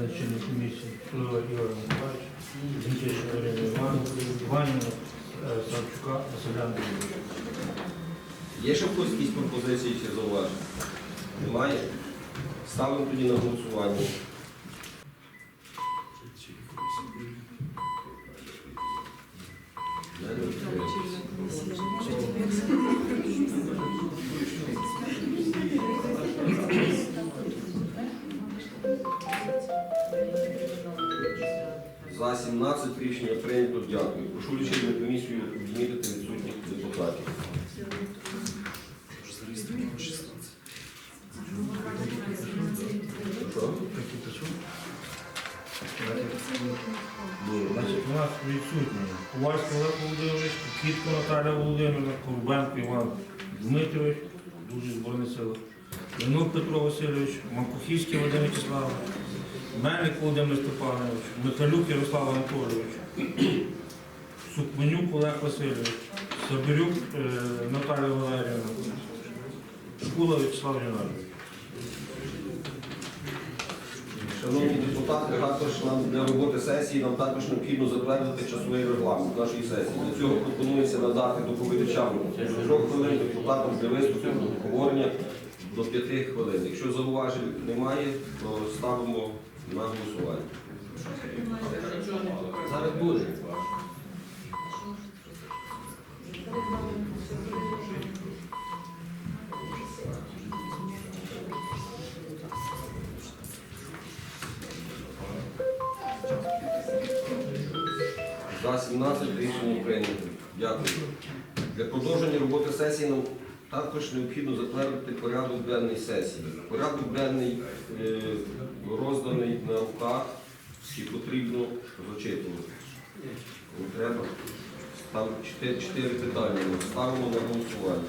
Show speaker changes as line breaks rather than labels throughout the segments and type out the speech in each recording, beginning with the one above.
на чинній комісії Крила Ігор Миколаївич, Зінчишин Ірина Іванівна, е, Савчука, Василя Андрійовича.
Є ще в якісь пропозиції чи зауваження? Немає? Ставимо тоді на голосування. За 17 рішення прийнято. Дякую. Прошу лічильну комісію відмітити відсутніх депутатів.
Значить, у нас відсутні Ковальський Олег Володимирович, Кітко Наталя Володимирівна, Корбенко Іван Дмитрович, дуже збройні сили. Янук Петро Васильович, Макухівський Вадим Вячеславович, Мельник Володимир Степанович, Михайлюк Ярослав Анатолійович, Сукменюк Олег Васильович, Собирюк е, Наталія Валеріївна, Шкула Вячеслав Геннадійович.
Шановні депутати, також нам для роботи сесії нам також необхідно затвердити часовий регламент нашої сесії. Для цього пропонується надати доповідачам до трьох хвилин, депутатам для виступів, до обговорення до п'яти хвилин. Якщо зауважень немає, то ставимо на голосування. Зараз буде. За 17 рішення прийнято. Дякую. Для продовження роботи сесії нам також необхідно затвердити порядок денний сесії. Порядок денний е, розданий на руках і потрібно зачитувати. Треба. Там чотири, питання. Ставимо на голосування.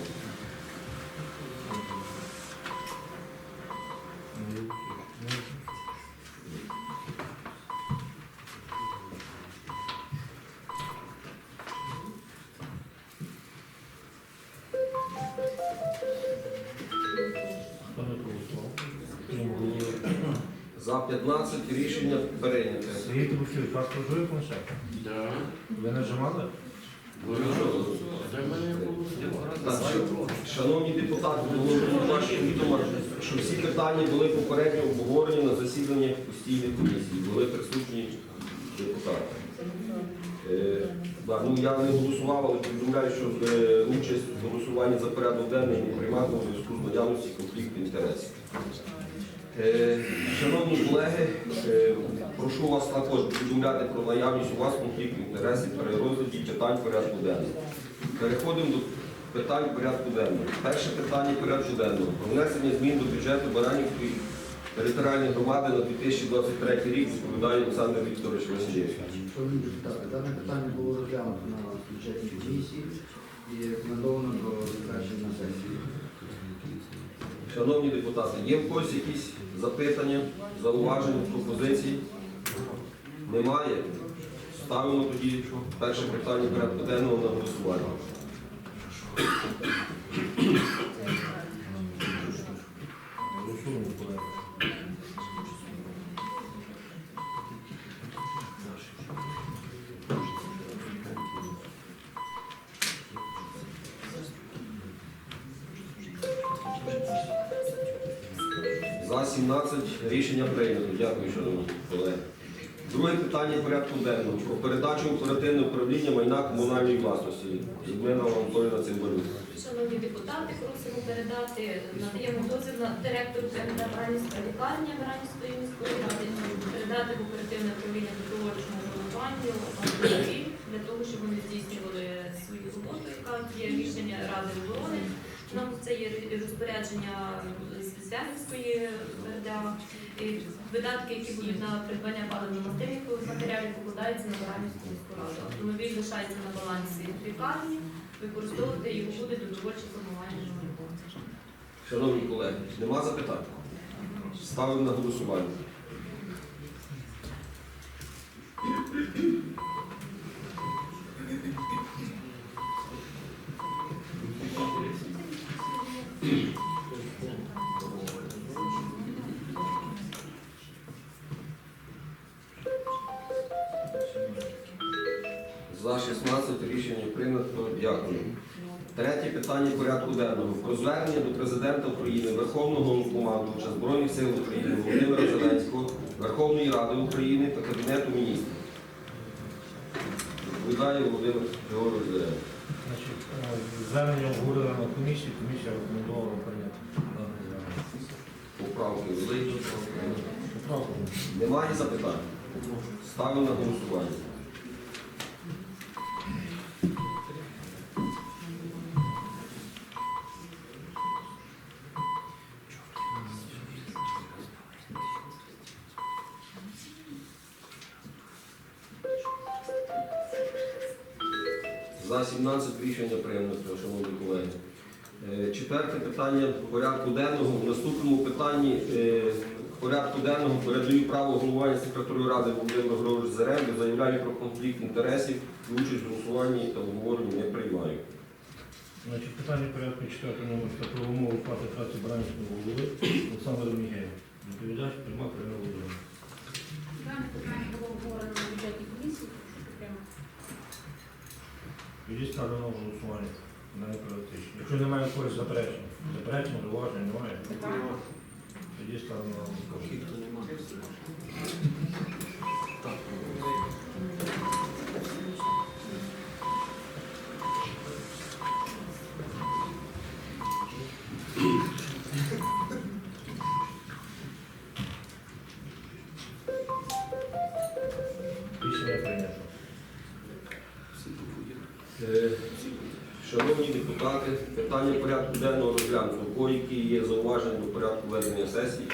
За 15 рішення прийнято.
Сергій Тимофійович, вас прожує планшет?
Да.
Ви нажимали?
Так, шановні депутати, було ваші відомо, що всі питання були попередньо обговорені на засіданнях постійної комісії, були присутні депутати. Е, да, ну, я не голосував, але повідомляю, що е, участь в голосуванні за порядок денний не приймав у зв'язку з наявності конфлікту інтересів. Е, Шановні колеги, е, прошу вас також повідомляти про наявність у вас конфлікту інтересів при розгляді питань порядку денного. Переходимо до питань порядку денного. Перше питання порядку денного. Про внесення змін до бюджету Баранівської територіальної громади на 2023 рік відповідає Олександр Вікторович Васильєвич.
Шановні депутати, дане питання було розглянуто на бюджетній комісії і рекомендовано до затвердження на сесії.
Шановні депутати, є в когось якісь запитання, зауваження, пропозицій Немає? Ставимо тоді перше питання порядку денного на голосування. За 17 рішення прийнято. Дякую, шановні колеги. Друге питання порядку денного про передачу оперативне управління майна комунальної власності. Людмила Анатоліївна Цимбалюк.
Шановні депутати, просимо передати, надаємо дозвіл на директору КМД Баранівської лікарні Баранівської міської ради передати в оперативне управління добровольчому головуванню для того, щоб вони здійснювали свою роботу, яка є рішення Ради оборони. Нам це є розпорядження з Зв'язівської РДА. Видатки, які будуть на придбання паливно-мастильних матеріалів, покладаються на Баранівську міську. Автомобіль лишається на балансі лікарні використовувати його буде добровольче формування журналістів.
Шановні колеги, нема запитань? Ставимо на голосування. 16 рішення прийнято. Дякую. Третє питання порядку денного. Про звернення до Президента України, Верховного Головнокомандувача Збройних сил України Володимира Зеленського, Верховної Ради України та Кабінету міністрів. Відповідає Володимир Георгійович Зеленський.
Е, звернення обговорили на комісії, комісія рекомендувала прийняти.
Поправки великі. Немає запитань. Ставлю на голосування. За 17 рішення прийнято, шановні колеги. Е, Четверте питання порядку денного. В наступному питанні е, порядку денного передаю право головування секретарю ради Володимиру Григоровичу Заремби. Заявляю про конфлікт інтересів і участь в голосуванні та обговоренні не приймаю.
Значить, питання порядку четвертого номер та про умови плати праці Бранського голови Олександр Мігеєв. Відповідач прийма Карина Володимирівна.
Дане питання було обговорено на бюджетній комісії, прошу підтримати.
Тоді ставлю на голосування. На неперіодично. Якщо немає якогось заперечень, заперечень, зауважень немає. Тоді ставлю на голосування. Рішення прийнято.
Е, Шановні депутати, питання порядку денного розглянуто. У які є зауваження до порядку ведення сесії?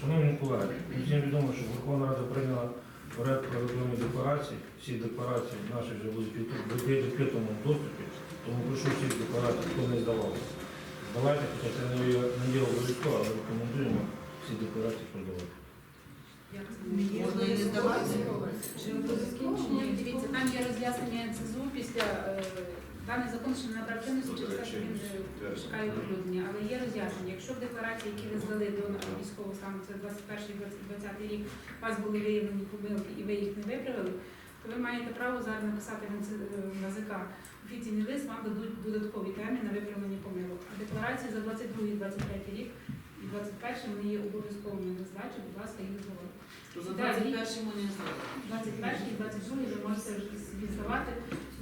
Шановні колеги, всім відомо, що Верховна Рада прийняла порядок електронної декларації. Всі декларації наші вже будуть в відкритому доступі, тому прошу всіх декларацій, хто не здавав. Здавайте, хоча це не є обов'язково, але рекомендуємо всі декларації продавати.
Можна не здавати. Ні, дивіться, там є роз'яснення НСЗУ після е, даний закон ще не набрав чинності через те, що він е, чекає оприлюднення, але є роз'яснення. Якщо в декларації, які ви здали до військового стану, це 21-20 рік, у вас були виявлені помилки і ви їх не виправили, то ви маєте право зараз написати НЦ- е, в НАЗК. Офіційний лист вам дадуть додатковий термін на виправлення помилок. А декларації за 22-23 рік 21 вони є обов'язковими здачі, будь ласка, їх здавати.
То за 21 ми не знаємо.
21 і 22 ви можете собі здавати,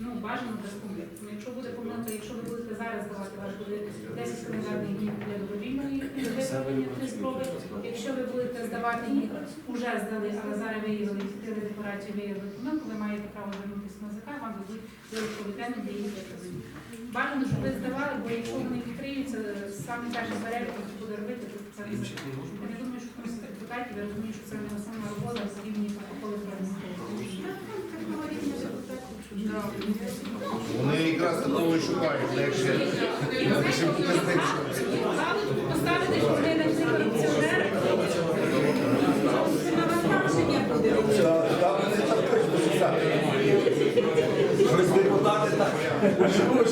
ну, бажано без помилки. Ну, Якщо буде помилка, якщо ви будете зараз здавати, у вас буде 10 календарних днів для добровільної виправлення три спроби. Якщо ви будете здавати їх, уже здали, але зараз виявили, відкрили декларацію, виявили помилку, ви маєте право звернутися на ЗК, вам дадуть додаткові термін для їх виправлення. Бажано, щоб ви здавали, бо якщо вони відкриються, саме перший перелік, хто буде робити, то це не я не думаю, що хтось депутатів, я розумію, що це не основна робота в рівні протоколи
Вони якраз такого і шукають, легше.
Поставити, що вони
Шановні,